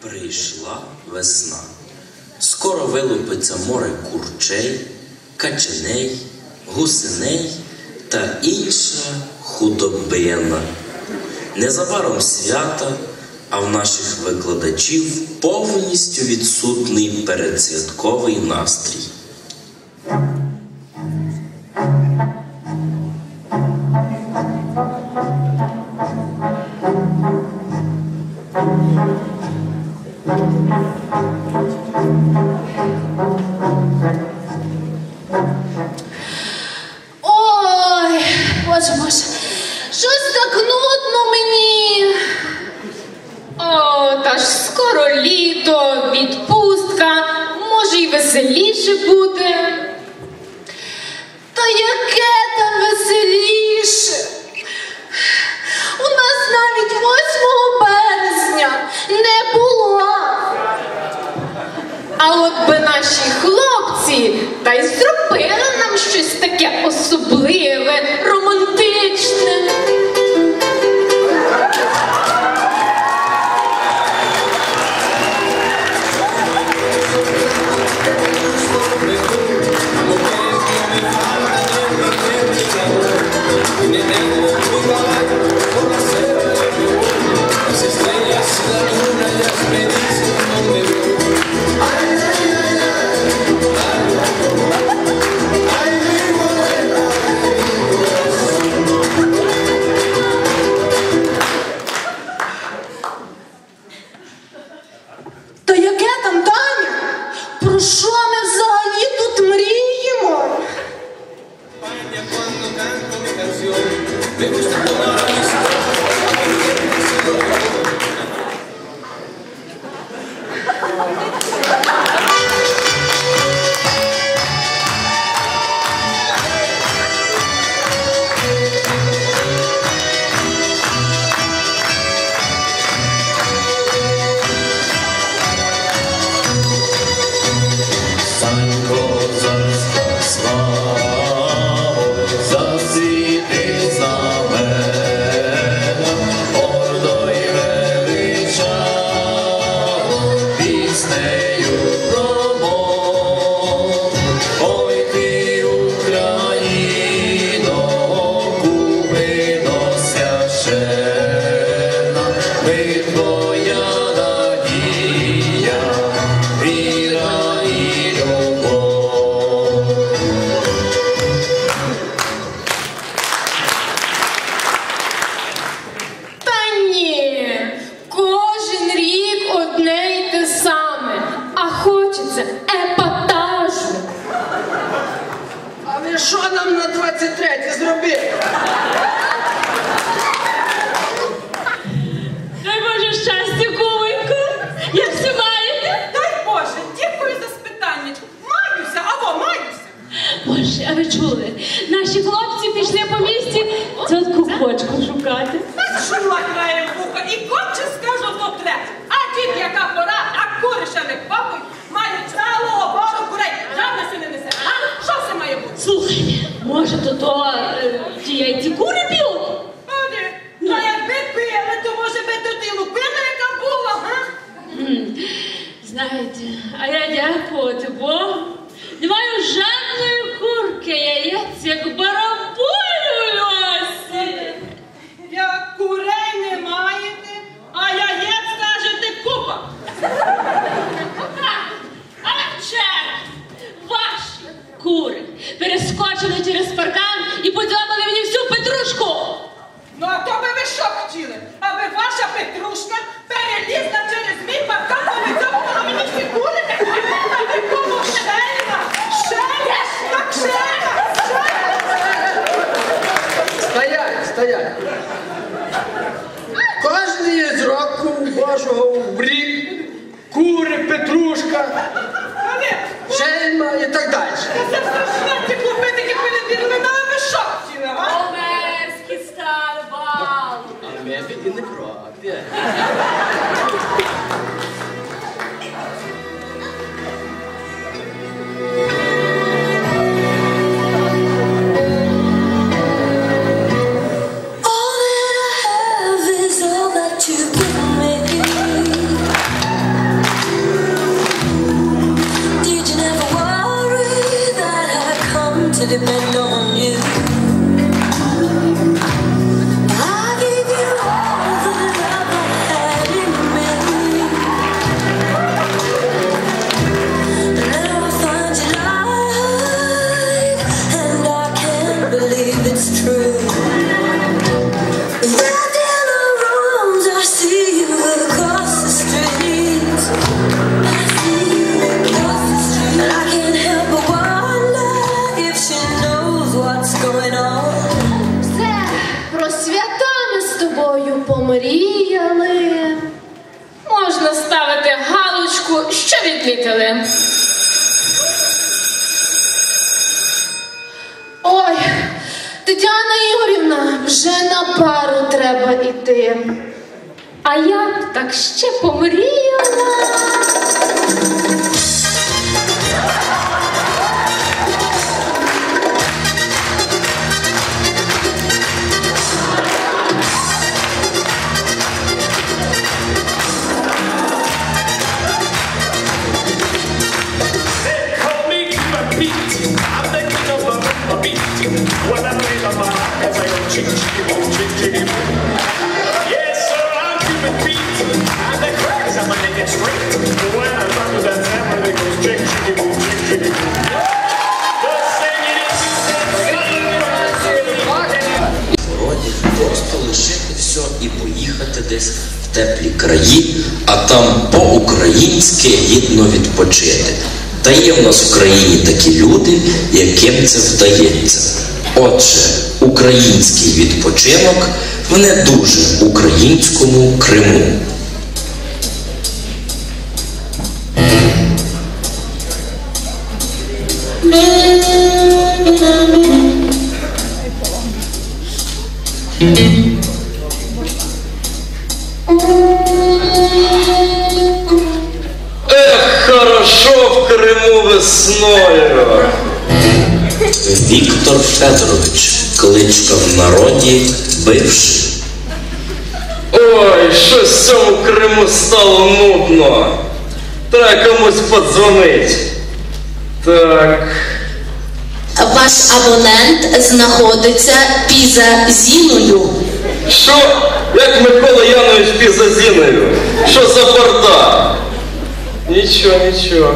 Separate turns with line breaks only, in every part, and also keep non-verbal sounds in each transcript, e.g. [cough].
Прийшла весна. Скоро вилупиться море курчей, каченей, гусиней та інша худобина. Незабаром свята, а в наших викладачів повністю відсутний передсвятковий настрій.
душа. кажете, то
е, ті яйці кури б'ють?
Пане, ну якби пили, то може би тут і лупила, яка була, га?
Знаєте, а я дякувати Богу. Не маю жаль. і
так
далі.
Це страшне, ті клопити, як ми не білими, але ми шапці
нема. Омерські старбал.
А ми тоді не проти.
Вроді просто лишити все і поїхати десь в теплі краї, а там по-українськи гідно відпочити. Та є в нас в країні такі люди, яким це вдається. Отже, український відпочинок в не дуже українському Криму.
Ех, в Криму весною.
Віктор Федорович, кличка в народі бивший.
Ой, щось в цьому Криму стало нудно. Треба комусь подзвонить. Так.
Ваш абонент знаходиться поза зіною.
Що? Як Микола Янович Пізазіною? Що за бардак? Ничего,
ничего.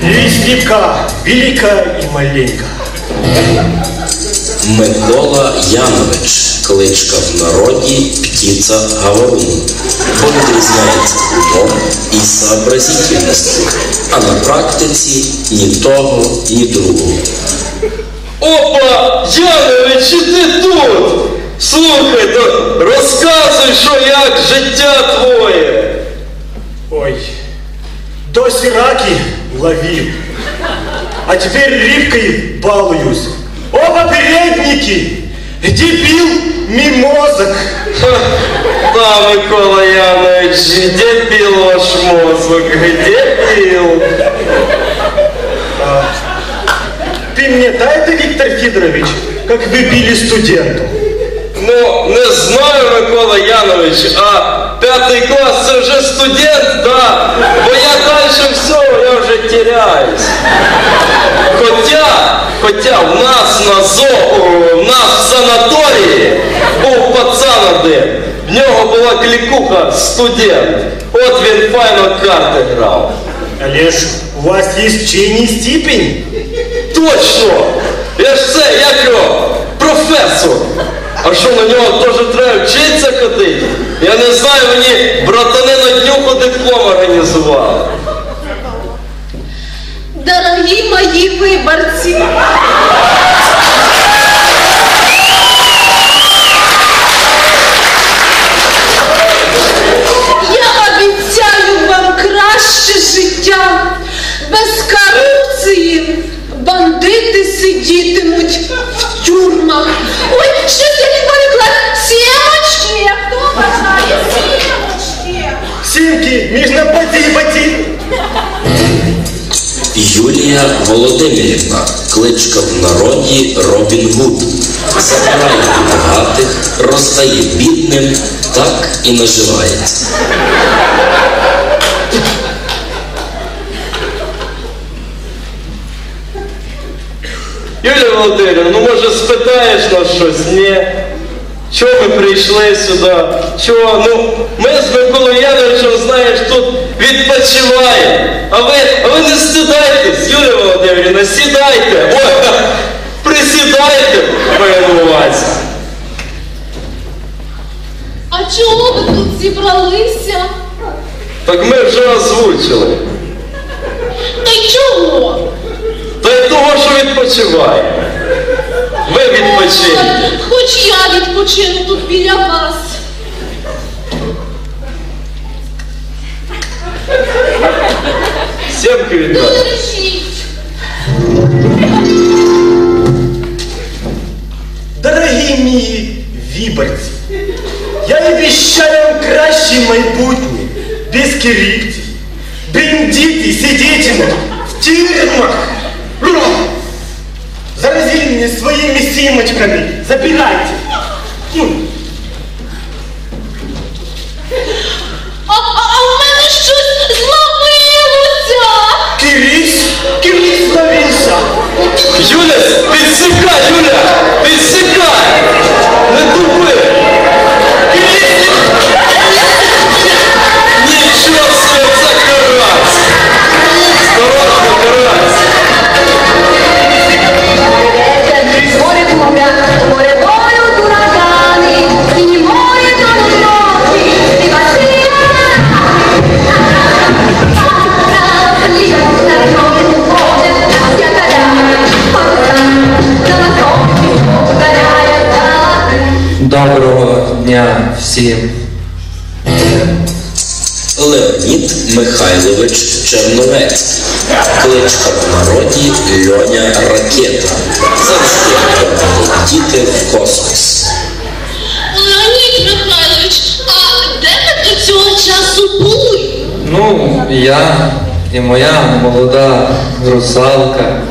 Лишь велика и маленька.
Микола Янович, кличка в народі птиця Говорун, бо відрізняється умом і сообразительністю, а на практиці ні того, ні другого.
Опа! Янович, і ти тут! Слухай, то розказуй, що як життя твоє.
Ой, до раки ловил, а теперь рыбкой балуюсь. Оба передники, где пил мимозок.
Да, Микола Янович, где пил ваш мозг? Где пил?
Ты мне дай это, Виктор Федорович, как вы били студенту.
Ну, не знаю, Микола Янович, а п'ятий клас це вже студент, да. Бо я далі всього, я вже теряюсь. Хоча, хоча в на зо, в санаторії був пацан один. В нього була клікуха студент. От він файно карти грав.
Олеж, у вас есть чиний степень?
Точно! Я ж це, як його, професор. А що на нього теж треба вчитися ходити? Я не знаю, мені братани на днюху диплом організували.
Дорогі мої виборці, життя. Без корупції бандити сидітимуть в тюрмах. Ой, щось я відволікла. Сімочки! Хто бажає сімочки?
Симки, между поти и поти.
Юлія Володимирівна, кличка в народі Робін Гуд. Забирає багатих, роздає бідним, так і наживається.
Юлія Володимирівна, ну може спитаєш нас щось? Ні. Чого ми прийшли сюди? Чого? Ну, ми з Миколою Яновичем, знаєш, тут відпочиваємо. А ви, а ви не стидайтесь, Юлія Володимирівна, сідайте. Ой, [laughs] присідайте, увазі.
А чого ви тут зібралися?
Так ми вже озвучили. що відпочиває. Ви відпочиньте.
Хоч я відпочину тут біля вас.
Сімки
Не
віддати.
лежіть.
Дорогі мої виборці, я обіцяю вам краще майбутнє, без коррупції. Бандити сидітимуть в тюрмах. Заразили меня своїми сімочками. Забирайте.
А, а, а в мене щось зловилося.
Кирис, Кирис зловився.
Юля, підсікай, Юля! Підсікай! Не тупи!
Дня.
Леонід Михайлович Черновець, кличка в народі Льоня Ракета. Завжди готовий летіти в космос.
Леонід Михайлович, а де ви до цього часу були?
Ну, я і моя молода русалка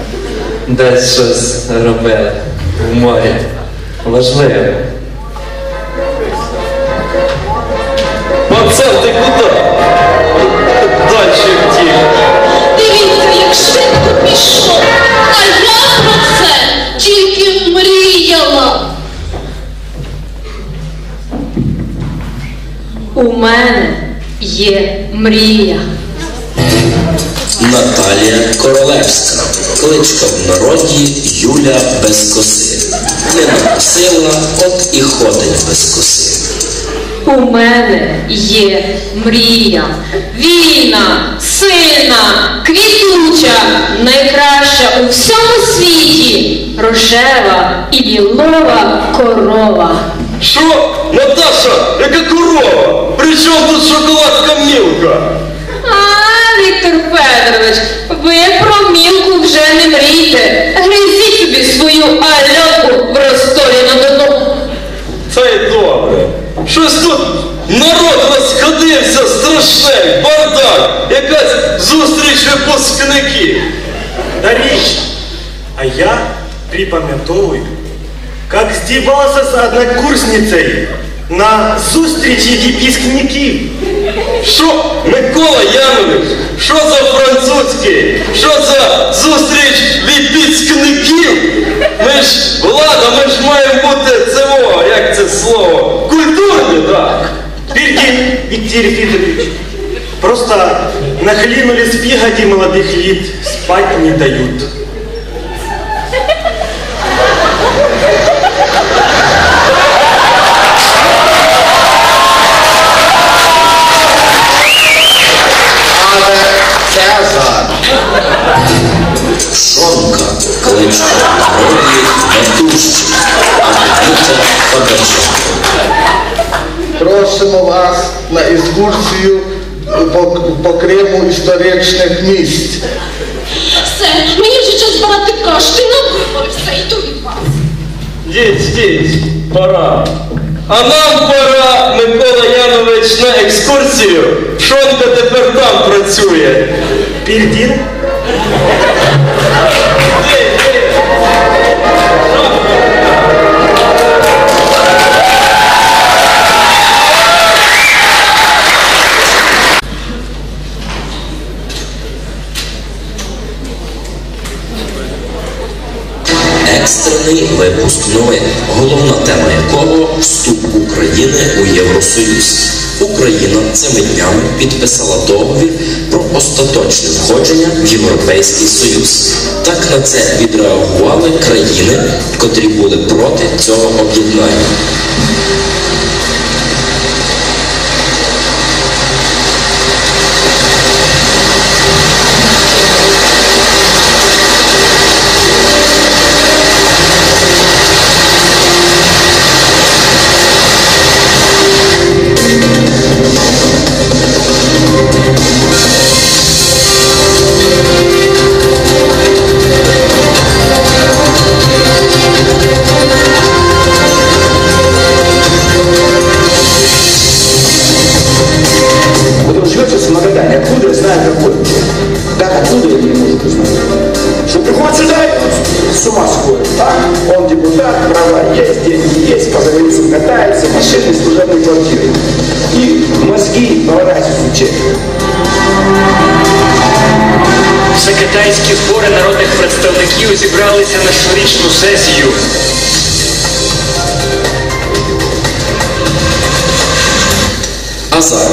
десь щось робили в морі. Важливо.
Пацан, ти куди? Дальше втік.
Дивіться, як швидко пішов. А я про це тільки мріяла.
У мене є мрія.
Наталія Королевська, кличка в народі Юля без коси. Не накосила, от і ходить без коси.
У мене є мрія. Вільна, сильна, квітуча, найкраща у всьому світі. Рожева і білова корова.
Що? Наташа, яка корова? При чому тут шоколадка мілка?
А, Віктор Федорович, ви про мілку вже не мрійте. Гризіть собі свою альоку в Ростові на Дону.
Й добре. Щось тут народ розходився страшний, бардак, якась зустріч випускників.
річ, а я припам'ятовую, как здівався з однокурсницею на зустрічі випускників.
Що, Микола Янович, що за французький? Що за зустріч випускників? Ми ж влада, ми ж маємо бути цього, як це слово, культурні, так?
Пердин Виктор Федорович. Просто нахлинулись пиготи молодых лет, спать не дают.
Екскурсію по, по Криму історичних місць.
Все, мені вже час брати кашти на вибори. Все, йду від вас.
Діть, діть, пора. А нам пора, Микола Янович, на екскурсію. Шонка тепер там працює.
Пердин?
Екстрений випуск новин, головна тема якого вступ України у Євросоюз. Україна цими днями підписала договір про остаточне входження в Європейський Союз. Так на це відреагували країни, котрі були проти цього об'єднання.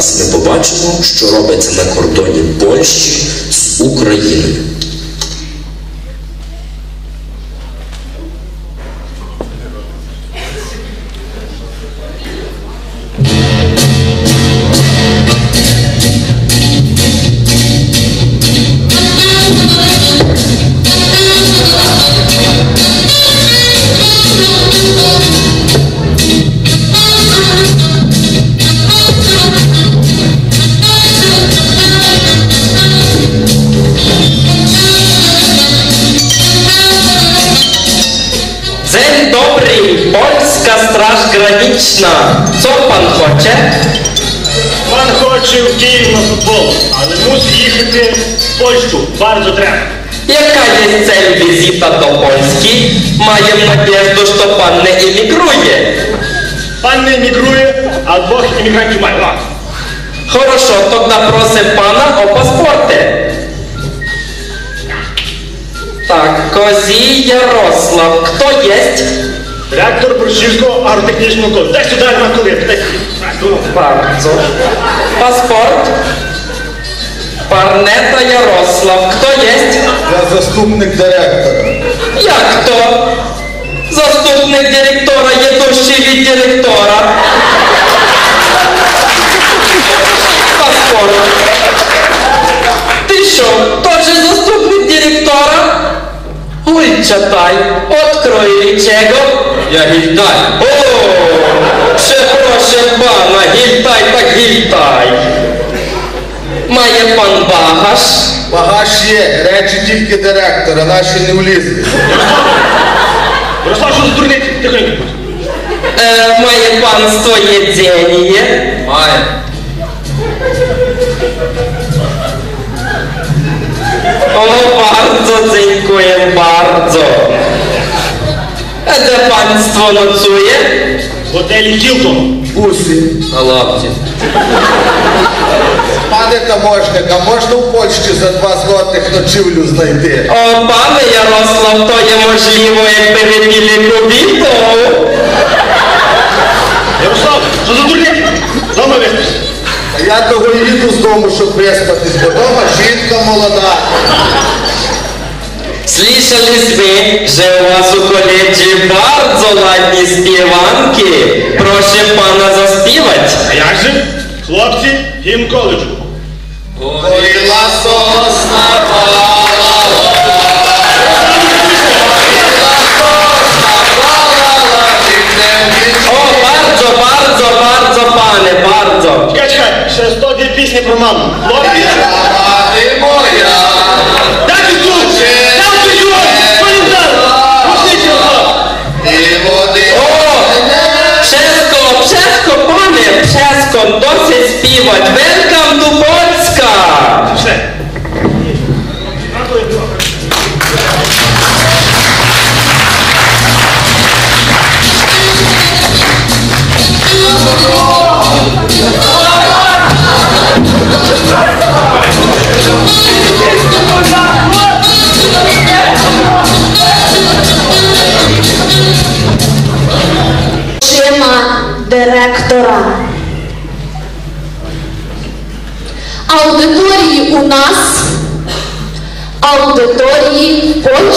Ми побачимо, що робиться на кордоні Польщі з Україною.
Graniczna. Co pan хоче?
Пан хоче в Київ на футбол, але мусить їхати в Польщу. Bardzo треба.
Jaka jest cel wizyta do Polski? Maję nadzieję, że pan nie emigruje.
Пан не емігрує, а двох іммігрантів має.
Хорошо, тогда просим пана о паспорте. Так, Козій Ярослав. Кто есть?
Ректор Брусівського агротехнічного коледжу. Дай сюди коли.
Bardzo. Паспорт. Парнета Ярослав. Кто есть?
Я заступник директора.
Jak to? Zastupnik dyrektora je dłuższy від dyrektora. Paszport. Ty що, тоже заступник директора? Читай, открой чego? Я гільтай. О, przeproszę pana, гільтай так гільтай. Має пан багаж?
Багаж є, речі тільки директора, наші не влізли.
Ярослав, що за дурниці? Тихонько.
E, moje państwo jedzenie. Moje. O, bardzo dziękuję, bardzo. A gdzie państwo nocuje?
В готелі Ділтон.
Усі.
Na lobcie.
Пане таможник, а можна в Польщі за два злотих ночівлю знайти?
O, panie Jarosław, to niemożliwe, jakby wybili kobietą.
Ярослав, що за виспись.
А я того і їду з дому, щоб виспатись, бо дома жінка молода.
Słyszeliśmy, że u was u koledzy bardzo ładnie śpiewanki. Proszę pana zaśpiewać.
А як же? Хлопці, гімн коледжу.
Горіла сосна
O, bardzo, bardzo, bardzo, panie, bardzo.
Чекай, чекай,
দিয়েছে প্রমাণ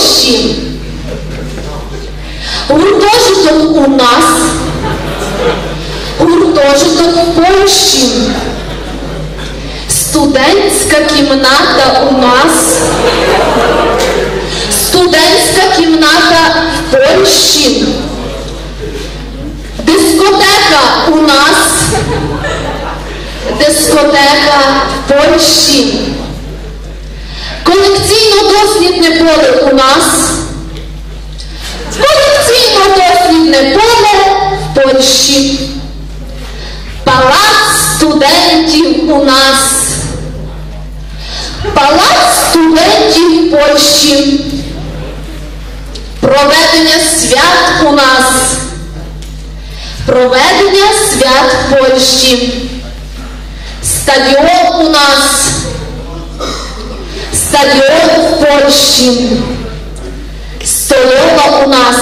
аудиторії. Гуртожиток у нас, гуртожиток в Польщі. Студентська кімната у нас, студентська кімната в Польщі. Дискотека у нас. Дискотека в Польщі. Колекційно-дослідне поле у нас. Колекційно-дослідне поле в Польщі. Палац студентів у нас. Палац студентів в Польщі. Проведення свят у нас. Проведення свят в Польщі. Стадіон у нас. Стадіон в Польщі. Столова у нас.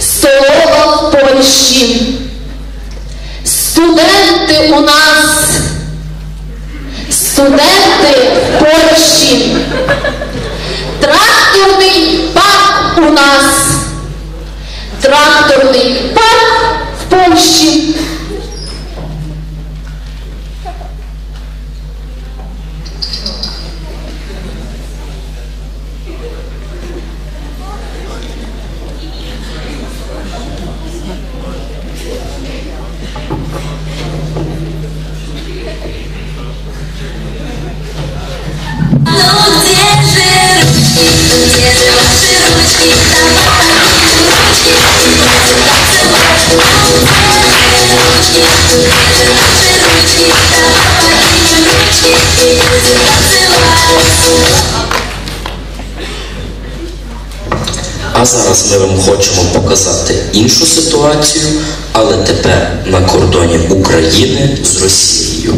Столова в Польщі. Студенти у нас. Студенти в Польщі. Тракторний парк у нас. Тракторний парк в Польщі.
Зараз ми вам хочемо показати іншу ситуацію, але тепер на кордоні України з Росією.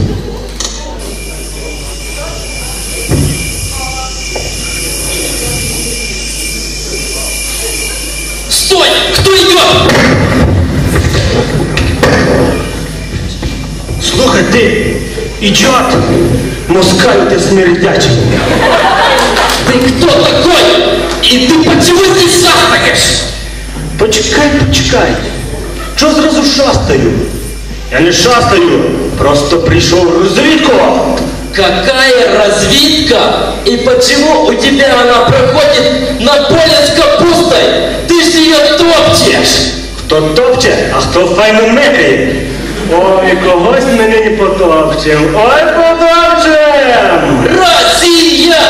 Стой! Кто идет?
Слухай ти, ідіот, москаль ти смердячий.
Ты кто такой? И ты почему здесь шастаешь?
Почекай, почекай. Чого зразу шастаю? Я не шастаю, просто прийшов в розвідку.
Какая разведка? И почему у тебя она проходит на поле с капустой? Ты же ее топчешь!
Хто топче, а хто файно мекає. Ой, когось ми нині потопчем. Ой, потопчем!
Россия!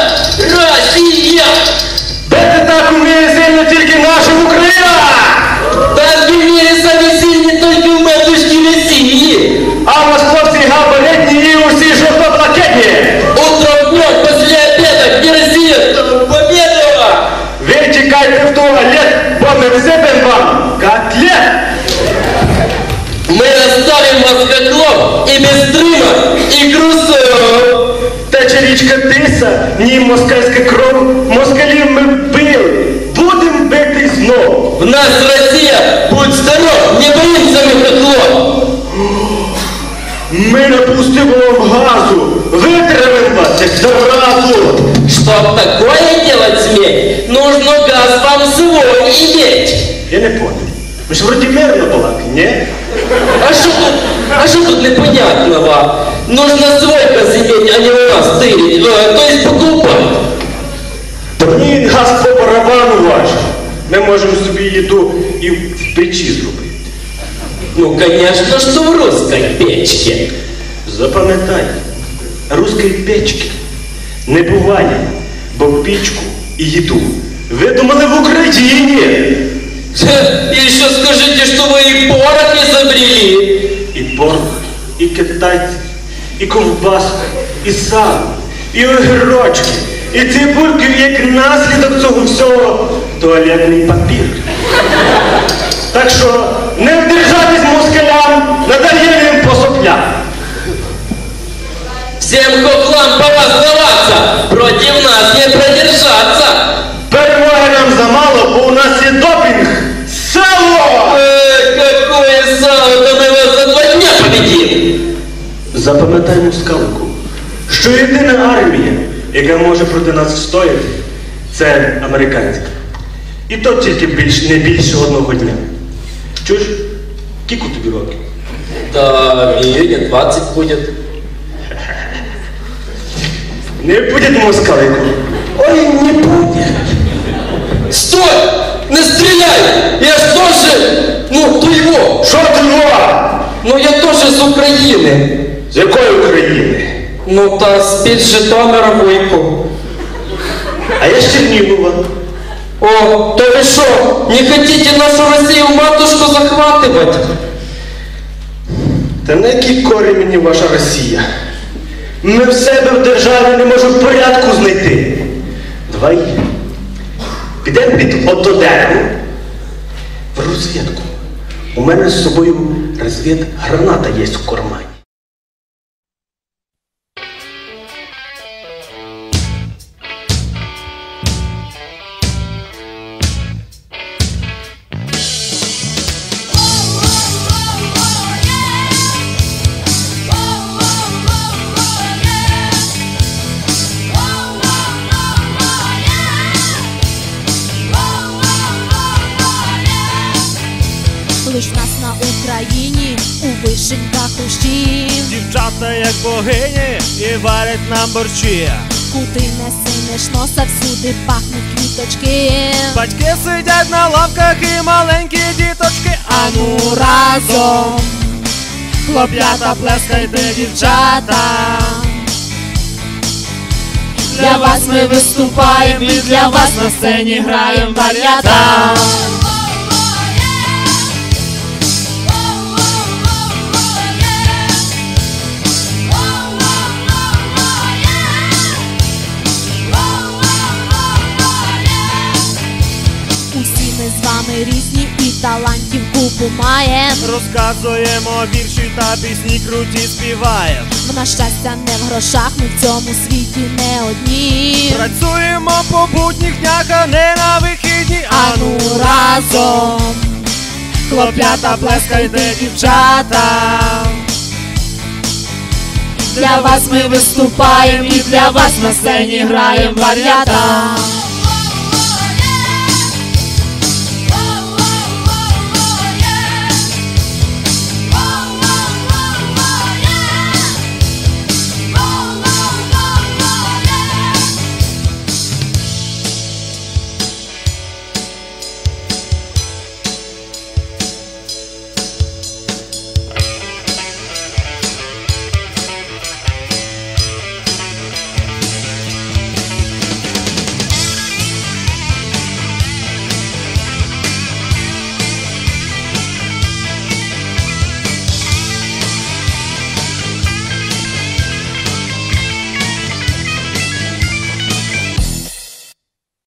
Россия!
Де ти так уміє сильно тільки наша Україна?
Так в мире сами сильны только в матушке России!
А у нас хлопці габаритні і усі жовто-блакитні.
Утром днем после обеда где Россия? Победова!
Ви тікайте в туалет, бо ми всипем вам котлет.
Мы оставим вас котлом и без дыма, и грузом!
Тече річка Тиса, ні москальська кров, москалів ми били, будем бити знов.
В нас Россия! Будь здоров! Не боимся мы котлом!
Ми напустимо вам газу, витравимо вас, як заразу.
Чтоб такое делать сметь, нужно газ вам свой иметь!
Я не понял. Ви ж вроді мирно балаки, ні?
А что тут, а что тут непонятного? Нужно свой газ иметь, а не у нас тырить, э, то есть покупать.
Мені газ по барабану ваш. Ми можемо собі їду і в печі зробити.
Ну, конечно, что в русской печке.
Запам'ятай, руської печки не буває, бо пічку і їду видумали в Україні.
И еще скажите, что вы и порох изобрели.
І порох, і китайці, і ковбаска, і сам, і огірочки, і цибульки, як наслідок цього всього туалетний папір. Так що не вдержатись москалям, надає їм по соплям.
Всем по вас против нас не продержаться.
Перемоги нам замало, бо у нас є допінг. Сало!
Э, какое сало, да мы вас за два дня победим.
Запам'ятай москалику, що єдина армія, яка може проти нас встояти, це американська. І то тільки більш, не більше одного дня. Чуєш? Кіку тобі років?
Да, в июне 20 будет.
Не буде москалику. Ой, не буде.
Стой! Не стреляй! Я ж тоже, ну, твоего.
Що ти нова?
Ну, я тоже с Украины.
З якої України?
Ну, та з під Житомира Войко.
А я з Чернігова.
О, то вы что, не хотите нашу Россию матушку захватывать?
Та на якій корі мені ваша Росія? Ми в себе в державі не можемо порядку знайти. Давай підемо під ото в розвідку. У мене з собою розвід граната є в кармані.
Нам борщі.
Куди не синеш носа, всюди пахнуть квіточки
Батьки сидять на лавках і маленькі діточки.
Ану разом Хлоп'ята плескайте дівчата Для вас ми виступаємо і для вас на сцені граємо вар'ята талантів купу маєм.
Розказуємо вірші та пісні круті співаємо.
В наш щастя не в грошах, ми в цьому світі не одні.
Працюємо по будніх днях, а не на вихідні.
Ану разом. Хлоп'ята плескайте дівчата. Для вас ми виступаємо і для вас на сцені граємо вар'ята